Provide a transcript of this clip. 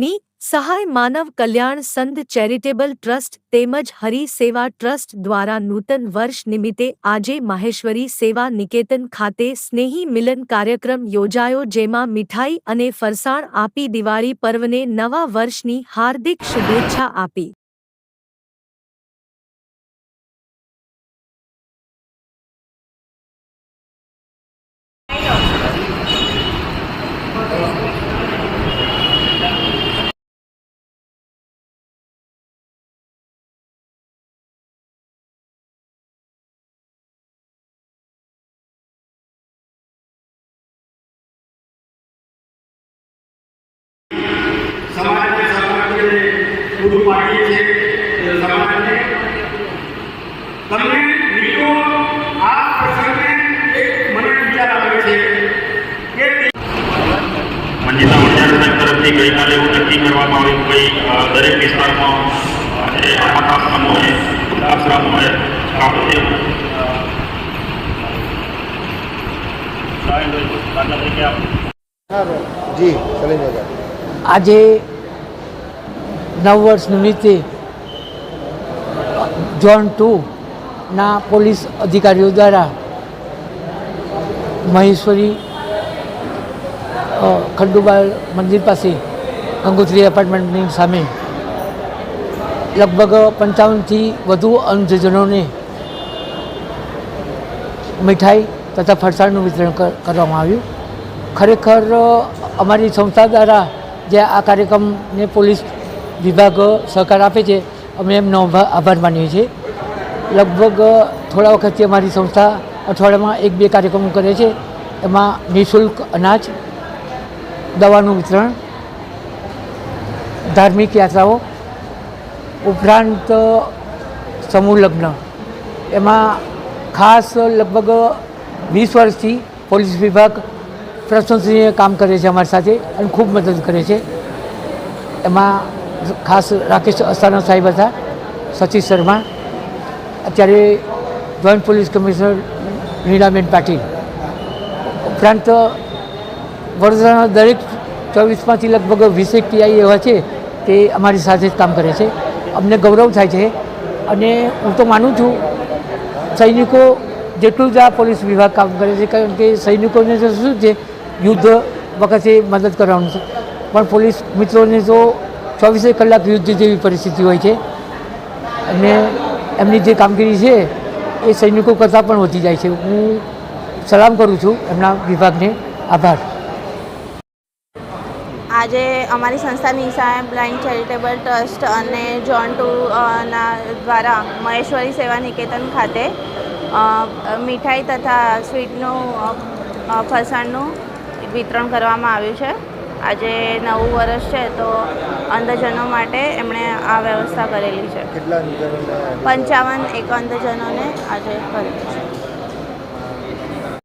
ની સહાય માનવ કલ્યાણ સંઘ ચેરિટેબલ ટ્રસ્ટ તેમજ હરી સેવા ટ્રસ્ટ દ્વારા નૂતન વર્ષ નિમિત્તે આજે માહેશ્વરી સેવા નિકેતન ખાતે સ્નેહી મિલન કાર્યક્રમ યોજાયો જેમાં મીઠાઈ અને ફરસાણ આપી દિવાળી પર્વને નવા વર્ષની હાર્દિક શુભેચ્છા આપી. પૂરું પાડીએ છીએ. સમાજને તમને મિત્રો આ પ્રસંગને એક મને વિચાર આવે છે. કે મંજિલા વડિયાર સાહેબ તરફથી ગઈકાલે એવું નક્કી કરવામાં આવ્યું કે ભાઈ દરેક વિસ્તારમાં આજે અનાથાશ્રમ હોય વૃદ્ધાશ્રમ હોય આપણે જી આજે નવ વર્ષ નિમિત્તે ઝોન ટુના પોલીસ અધિકારીઓ દ્વારા મહેશ્વરી ખંડુબાલ મંદિર પાસે ગંગોત્રી એપાર્ટમેન્ટની સામે લગભગ પંચાવનથી વધુ અંધજનોને મીઠાઈ તથા ફરસાણનું વિતરણ કરવામાં આવ્યું. ખરેખર અમારી સંસ્થા દ્વારા જે આ કાર્યક્રમને પોલીસ વિભાગ સહકાર આપે છે. અમે એમનો આભાર માનીએ છીએ. લગભગ થોડા વખતથી અમારી સંસ્થા અઠવાડિયામાં એક બે કાર્યક્રમો કરે છે. એમાં નિઃશુલ્ક અનાજ, દવાનું વિતરણ, ધાર્મિક યાત્રાઓ, ઉપરાંત સમૂહ લગ્ન. એમાં ખાસ લગભગ વીસ વર્ષથી પોલીસ વિભાગ પ્રશંસનીય કામ કરે છે અમારી સાથે અને ખૂબ મદદ કરે છે. એમાં ખાસ રાકેશ અસ્થાના સાહેબ હતા, સચિન શર્મા. અત્યારે joint police commissioner Nilaben Patil. ઉપરાંત વડોદરાના દરેક ચોવીસમાંથી લગભગ વીસેક ટીઆઈ એવા છે તે અમારી સાથે જ કામ કરે છે. અમને ગૌરવ થાય છે અને હું તો માનું છું સૈનિકો જેટલું જ આ પોલીસ વિભાગ કામ કરે છે, કારણ કે સૈનિકોને તો શું છે, યુદ્ધ વખતે મદદ કરવાનું છે. પણ પોલીસ મિત્રોને તો ચોવીસે કલાક યુદ્ધ જેવી પરિસ્થિતિ હોય છે. અને એમની જે કામગીરી છે, એ સૈનિકો કરતાં પણ વધી જાય છે. હું સલામ કરું છું એમના વિભાગને. આભાર. આજે અમારી સંસ્થા નિશા બ્લાઇન્ડ ચેરિટેબલ ટ્રસ્ટ અને જોન ટુ ના દ્વારા મહેશ્વરી સેવા નિકેતન ખાતે મીઠાઈ તથા સ્વીટનું ફરસાણનું વિતરણ કરવામાં આવ્યું છે. આજે નવું વર્ષ છે તો અંધજનો માટે એમણે આ વ્યવસ્થા કરેલી છે. પંચાવન એક અંધજનોને આજે કરેલી છે.